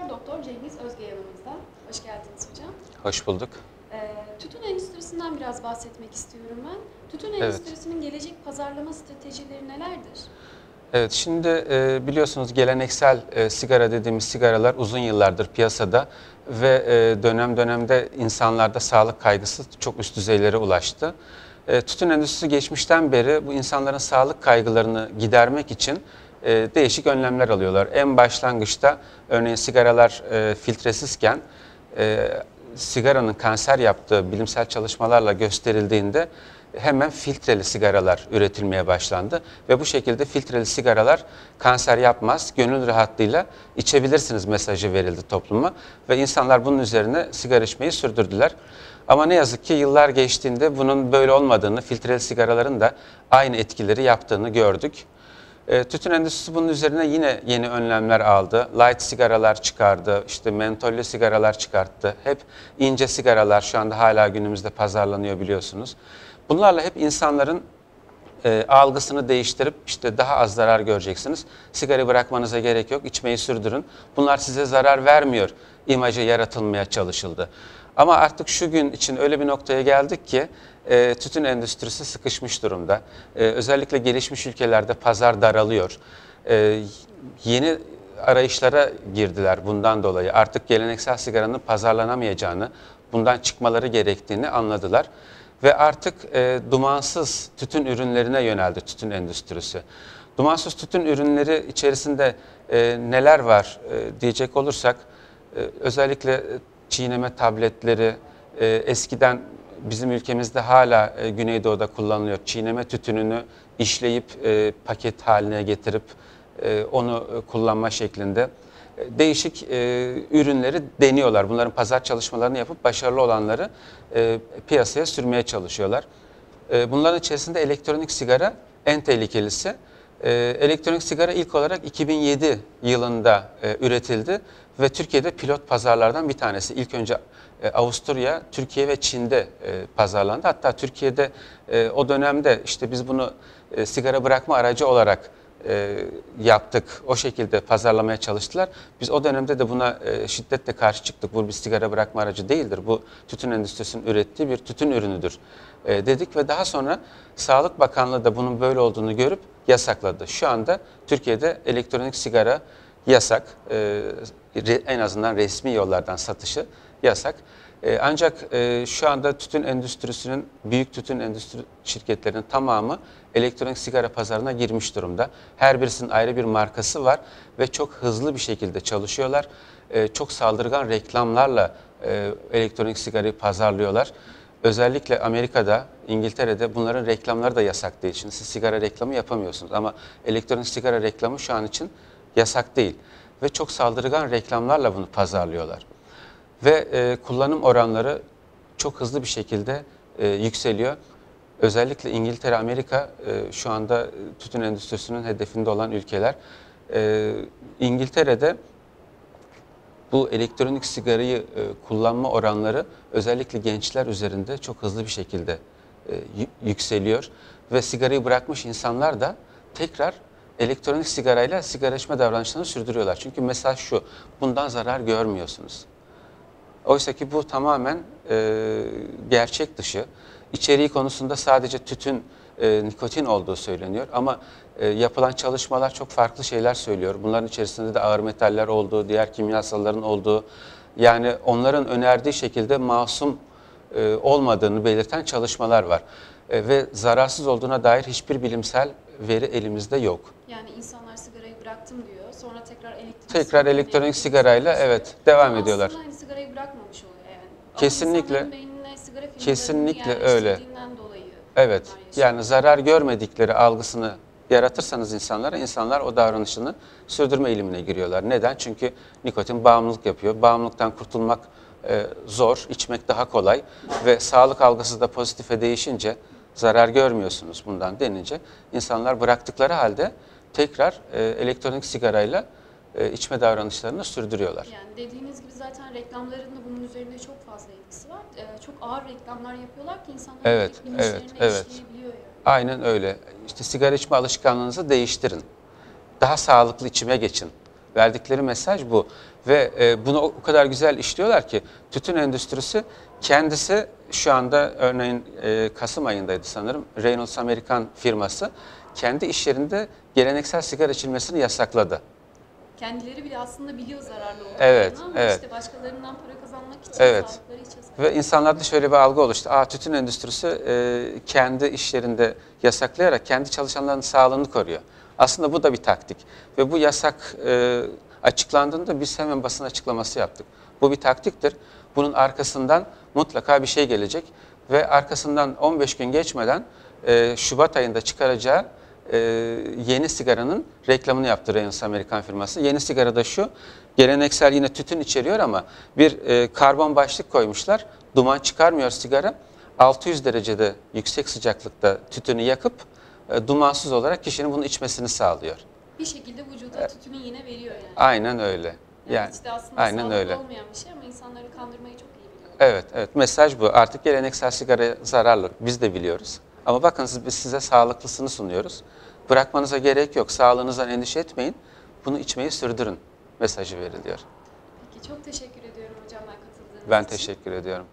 Profesör Doktor Cengiz Özge yanımızda. Hoş geldiniz hocam. Hoş bulduk. Ee, tütün endüstrisinden biraz bahsetmek istiyorum ben. Tütün Evet. endüstrisinin gelecek pazarlama stratejileri nelerdir? Evet, şimdi e, biliyorsunuz geleneksel e, sigara dediğimiz sigaralar uzun yıllardır piyasada ve e, dönem dönemde insanlarda sağlık kaygısı çok üst düzeylere ulaştı. E, tütün endüstrisi geçmişten beri bu insanların sağlık kaygılarını gidermek için e, değişik önlemler alıyorlar. En başlangıçta örneğin sigaralar e, filtresizken e, sigaranın kanser yaptığı bilimsel çalışmalarla gösterildiğinde hemen filtreli sigaralar üretilmeye başlandı ve bu şekilde filtreli sigaralar kanser yapmaz, gönül rahatlığıyla içebilirsiniz mesajı verildi topluma ve insanlar bunun üzerine sigara içmeyi sürdürdüler. Ama ne yazık ki yıllar geçtiğinde bunun böyle olmadığını, filtreli sigaraların da aynı etkileri yaptığını gördük. E, tütün endüstrisi bunun üzerine yine yeni önlemler aldı. Light sigaralar çıkardı, işte mentollü sigaralar çıkarttı. Hep ince sigaralar şu anda hala günümüzde pazarlanıyor biliyorsunuz. Bunlarla hep insanların e, algısını değiştirip işte daha az zarar göreceksiniz. Sigarayı bırakmanıza gerek yok, içmeyi sürdürün. Bunlar size zarar vermiyor imajı yaratılmaya çalışıldı. Ama artık şu gün için öyle bir noktaya geldik ki e, tütün endüstrisi sıkışmış durumda. E, özellikle gelişmiş ülkelerde pazar daralıyor. E, yeni arayışlara girdiler bundan dolayı. Artık geleneksel sigaranın pazarlanamayacağını, bundan çıkmaları gerektiğini anladılar. Ve artık e, dumansız tütün ürünlerine yöneldi tütün endüstrisi. Dumansız tütün ürünleri içerisinde e, neler var e, diyecek olursak, e, özellikle çiğneme tabletleri, e, eskiden bizim ülkemizde hala e, Güneydoğu'da kullanılıyor. Çiğneme tütününü işleyip e, paket haline getirip e, onu e, kullanma şeklinde e, değişik e, ürünleri deniyorlar. Bunların pazar çalışmalarını yapıp başarılı olanları e, piyasaya sürmeye çalışıyorlar. E, bunların içerisinde elektronik sigara en tehlikelisi. E, elektronik sigara ilk olarak 2007 yılında e, üretildi ve Türkiye'de pilot pazarlardan bir tanesi. İlk önce e, Avusturya, Türkiye ve Çin'de e, pazarlandı. Hatta Türkiye'de e, o dönemde işte biz bunu e, sigara bırakma aracı olarak e, yaptık. O şekilde pazarlamaya çalıştılar. Biz o dönemde de buna e, şiddetle karşı çıktık. Bu bir sigara bırakma aracı değildir. Bu tütün endüstrisinin ürettiği bir tütün ürünüdür e, dedik ve daha sonra Sağlık Bakanlığı da bunun böyle olduğunu görüp yasakladı. Şu anda Türkiye'de elektronik sigara yasak. E, en azından resmi yollardan satışı yasak. E, ancak e, şu anda tütün endüstrisinin, büyük tütün endüstri şirketlerinin tamamı elektronik sigara pazarına girmiş durumda. Her birisinin ayrı bir markası var ve çok hızlı bir şekilde çalışıyorlar. E, çok saldırgan reklamlarla e, elektronik sigarayı pazarlıyorlar. Özellikle Amerika'da, İngiltere'de bunların reklamları da yasak değil. Şimdi siz sigara reklamı yapamıyorsunuz ama elektronik sigara reklamı şu an için yasak değil. Ve çok saldırgan reklamlarla bunu pazarlıyorlar. Ve e, kullanım oranları çok hızlı bir şekilde e, yükseliyor. Özellikle İngiltere, Amerika e, şu anda e, tütün endüstrisinin hedefinde olan ülkeler. E, İngiltere'de bu elektronik sigarayı e, kullanma oranları özellikle gençler üzerinde çok hızlı bir şekilde e, yü- yükseliyor ve sigarayı bırakmış insanlar da tekrar elektronik sigarayla sigara içme davranışlarını sürdürüyorlar. Çünkü mesaj şu, bundan zarar görmüyorsunuz. Oysa ki bu tamamen e, gerçek dışı. İçeriği konusunda sadece tütün, e, nikotin olduğu söyleniyor ama e, yapılan çalışmalar çok farklı şeyler söylüyor. Bunların içerisinde de ağır metaller olduğu, diğer kimyasalların olduğu, yani onların önerdiği şekilde masum e, olmadığını belirten çalışmalar var. E, ve zararsız olduğuna dair hiçbir bilimsel veri elimizde yok. Yani insanlar sigarayı bıraktım diyor. Sonra tekrar elektronik Tekrar elektronik sigarayla evet devam Ama ediyorlar. Aslında hani sigarayı bırakmamış oluyor yani. Kesinlikle. Kesinlikle öyle. Evet. Yani zarar görmedikleri algısını yaratırsanız insanlara, insanlar o davranışını sürdürme eğilimine giriyorlar. Neden? Çünkü nikotin bağımlılık yapıyor. Bağımlılıktan kurtulmak e, zor, içmek daha kolay ve sağlık algısı da pozitife değişince zarar görmüyorsunuz bundan denince insanlar bıraktıkları halde tekrar e, elektronik sigarayla e, içme davranışlarını sürdürüyorlar. Yani dediğiniz gibi zaten reklamların da bunun üzerinde çok fazla etkisi var. Ee, çok ağır reklamlar yapıyorlar ki insanlar Evet, evet, evet. yani. Aynen öyle. İşte sigara içme alışkanlığınızı değiştirin. Daha sağlıklı içime geçin. Verdikleri mesaj bu. Ve e, bunu o kadar güzel işliyorlar ki tütün endüstrisi kendisi şu anda örneğin e, Kasım ayındaydı sanırım Reynolds Amerikan firması kendi iş yerinde geleneksel sigara içilmesini yasakladı. Kendileri bile aslında biliyor zararlı olduğunu Evet, ama evet. işte başkalarından para kazanmak için Evet. sağlıkları yasak. Ve insanlarda şöyle bir algı oluştu. Aa, tütün endüstrisi e, kendi işlerinde yasaklayarak kendi çalışanlarının sağlığını koruyor. Aslında bu da bir taktik. Ve bu yasak e, açıklandığında biz hemen basın açıklaması yaptık. Bu bir taktiktir. Bunun arkasından mutlaka bir şey gelecek. Ve arkasından 15 gün geçmeden e, Şubat ayında çıkaracağı e, yeni sigaranın reklamını yaptı Reynolds Amerikan firması. Yeni sigara da şu, geleneksel yine tütün içeriyor ama bir e, karbon başlık koymuşlar. Duman çıkarmıyor sigara. 600 derecede yüksek sıcaklıkta tütünü yakıp e, dumansız olarak kişinin bunu içmesini sağlıyor. Bir şekilde vücuda tütünü yine veriyor yani. Aynen öyle. Yani Yani işte aslında aynen öyle. olmayan bir şey ama insanları kandırmayı çok iyi biliyor. Evet, evet. Mesaj bu. Artık geleneksel sigara zararlı. Biz de biliyoruz. Ama bakın biz size sağlıklısını sunuyoruz. Bırakmanıza gerek yok. Sağlığınızdan endişe etmeyin. Bunu içmeyi sürdürün mesajı veriliyor. Peki çok teşekkür ediyorum hocam ben katıldığınız Ben için. teşekkür ediyorum.